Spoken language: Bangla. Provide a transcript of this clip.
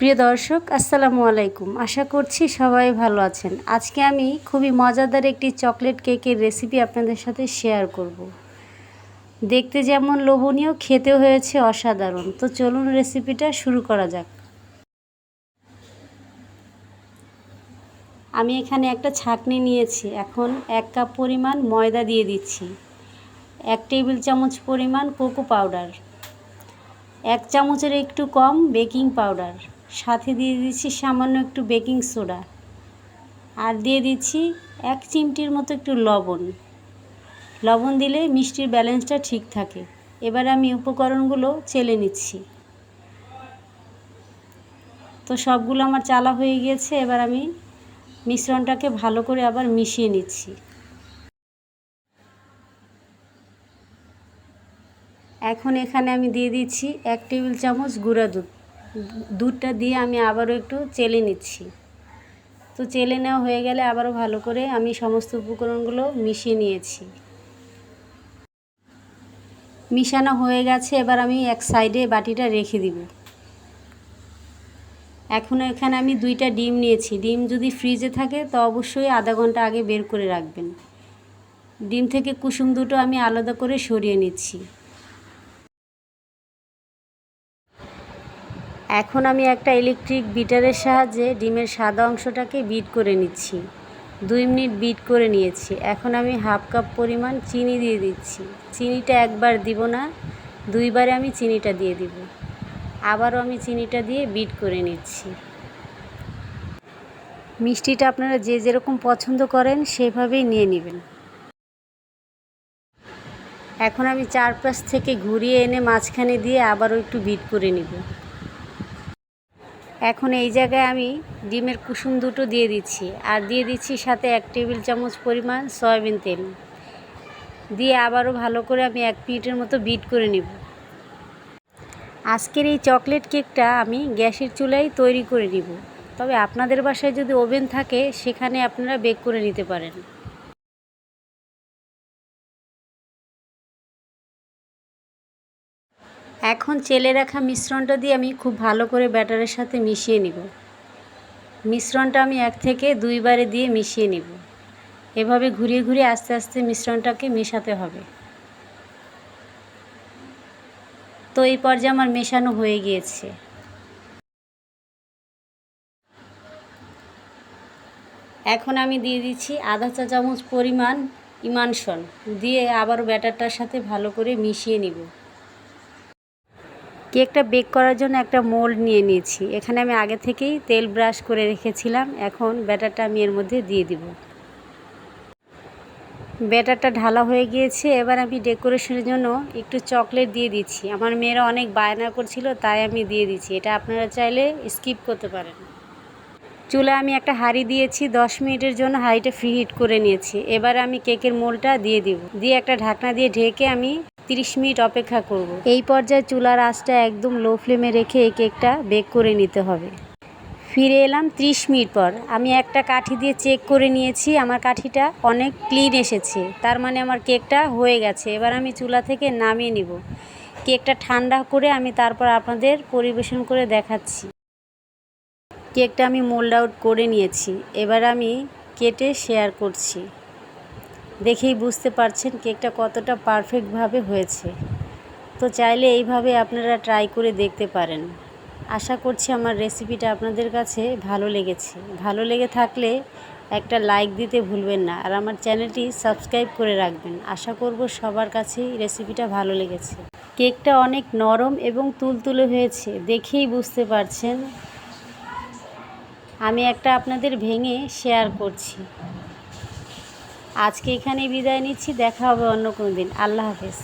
প্রিয় দর্শক, আসসালামু আলাইকুম। আশা করছি সবাই ভালো আছেন। আজকে আমি খুবই মজাদার একটি চকলেট কেকের রেসিপি আপনাদের সাথে শেয়ার করব। দেখতে যেমন লোভনীয় খেতে হয়েছে অসাধারণ। তো চলুন রেসিপিটা শুরু করা যাক। আমি এখানে একটা ছাকনি নিয়েছি। এখন এক কাপ পরিমাণ ময়দা দিয়ে দিচ্ছি। এক টেবিল চামচ পরিমাণ কোকো পাউডার। এক চামচের একটু কম বেকিং পাউডার। সাথে দিয়ে দিচ্ছি সামান্য একটু বেকিং সোডা। আর দিয়ে দিচ্ছি এক চিমটির মতো একটু লবণ। লবণ দিলে মিষ্টির ব্যালেন্সটা ঠিক থাকে। এবার আমি উপকরণগুলো চেলে নিচ্ছি। তো সবগুলো আমার চালা হয়ে গিয়েছে, এবার আমি মিশ্রণটাকে ভালো করে আবার মিশিয়ে নিচ্ছি। এখন এখানে আমি দিয়ে দিচ্ছি এক টেবিল চামচ গুঁড়া দুধ। দুধটা দিয়ে আমি আবারও একটু চেলে নিচ্ছি। তো চেলে নেওয়া হয়ে গেলে আবারও ভালো করে আমি সমস্ত উপকরণগুলো মিশিয়ে নিয়েছি। মিশানো হয়ে গেছে, এবার আমি এক সাইডে বাটিটা রেখে দিব। এখন এখানে আমি দুইটা ডিম নিয়েছি। ডিম যদি ফ্রিজে থাকে, তো অবশ্যই আধা ঘণ্টা আগে বের করে রাখবেন। ডিম থেকে কুসুম দুটো আমি আলাদা করে সরিয়ে নিচ্ছি। এখন আমি একটা ইলেকট্রিক বিটারের সাহায্যে ডিমের সাদা অংশটাকে বিট করে নিচ্ছি। দুই মিনিট বিট করে নিয়েছি। এখন আমি হাফ কাপ পরিমাণ চিনি দিয়ে দিচ্ছি। চিনিটা একবার দিব না, দুইবারে আমি চিনিটা দিয়ে দিব। আবারও আমি চিনিটা দিয়ে বিট করে নিচ্ছি। মিষ্টিটা আপনারা যে যেরকম পছন্দ করেন সেভাবেই নিয়ে নেবেন। এখন আমি চারপাশ থেকে ঘুরিয়ে এনে মাঝখানে দিয়ে আবারও একটু বিট করে নিব। এখন এই জায়গায় আমি ডিমের কুসুম দুটো দিয়ে দিচ্ছি। আর দিয়ে দিচ্ছি সাথে এক টেবিল চামচ পরিমাণ সয়াবিন তেল। দিয়ে আবারও ভালো করে আমি এক মিনিটের মতো বিট করে নেব। আজকের এই চকলেট কেকটা আমি গ্যাসের চুলায় তৈরি করে নিব। তবে আপনাদের বাসায় যদি ওভেন থাকে, সেখানে আপনারা বেক করে নিতে পারেন। এখন চেলে রাখা মিশ্রণটা দিয়ে আমি খুব ভালো করে ব্যাটারের সাথে মিশিয়ে নিব। মিশ্রণটা আমি এক থেকে দুইবারে দিয়ে মিশিয়ে নিব। এভাবে ঘুরিয়ে ঘুরিয়ে আস্তে আস্তে মিশ্রণটাকে মেশাতে হবে। তো এই পর্যায়ে আমার মেশানো হয়ে গিয়েছে। এখন আমি দিয়ে দিচ্ছি আধা চা চামচ পরিমাণ ইমানসন দিয়ে আবার ব্যাটারটার সাথে ভালো করে মিশিয়ে নিব। কেকটা বেক করার জন্য একটা মোল্ড নিয়ে নিয়েছি। এখানে আমি আগে থেকেই তেল ব্রাশ করে রেখেছিলাম, এখন ব্যাটারটা আমি এর মধ্যে দিয়ে দিব। ব্যাটারটা ঢালা হয়ে গিয়েছে, এবার আমি ডেকোরেশনের জন্য একটু চকলেট দিয়ে দিচ্ছি। আমার মেয়েরা অনেক বায়না করছিল, তাই আমি দিয়ে দিচ্ছি। এটা আপনারা চাইলে স্কিপ করতে পারেন। চুলে আমি একটা হাঁড়ি দিয়েছি, দশ মিনিটের জন্য হাঁড়িটা ফ্রি হিট করে নিয়েছি। এবার আমি কেকের মোলটা দিয়ে দিব। দিয়ে একটা ঢাকনা দিয়ে ঢেকে আমি তিরিশ মিনিট অপেক্ষা করব। এই পর্যায়ে চুলার আঁচটা একদম লো ফ্লেমে রেখে এই কেকটা বেক করে নিতে হবে। ফিরে এলাম ত্রিশ মিনিট পর। আমি একটা কাঠি দিয়ে চেক করে নিয়েছি। আমার কাঠিটা অনেক ক্লিন এসেছে। তার মানে আমার কেকটা হয়ে গেছে। এবার আমি চুলা থেকে নামিয়ে নিব। কেকটা ঠান্ডা করে আমি তারপর আপনাদের পরিবেশন করে দেখাচ্ছি। কেকটা আমি মোল্ড আউট করে নিয়েছি। এবার আমি কেটে শেয়ার করছি। দেখেই বুঝতে পারছেন কেকটা কতটা পারফেক্টভাবে হয়েছে। তো চাইলে এইভাবে আপনারা ট্রাই করে দেখতে পারেন। আশা করছি আমার রেসিপিটা আপনাদের কাছে ভালো লেগেছে। ভালো লেগে থাকলে একটা লাইক দিতে ভুলবেন না। আর আমার চ্যানেলটি সাবস্ক্রাইব করে রাখবেন। আশা করব সবার কাছেই রেসিপিটা ভালো লেগেছে। কেকটা অনেক নরম এবং তুলতুলে হয়েছে, দেখেই বুঝতে পারছেন। আমি একটা আপনাদের ভেঙে শেয়ার করছি। আজকে এখানেই বিদায় নিচ্ছি দেখা হবে অন্য কোনো দিন। আল্লাহ হাফেজ।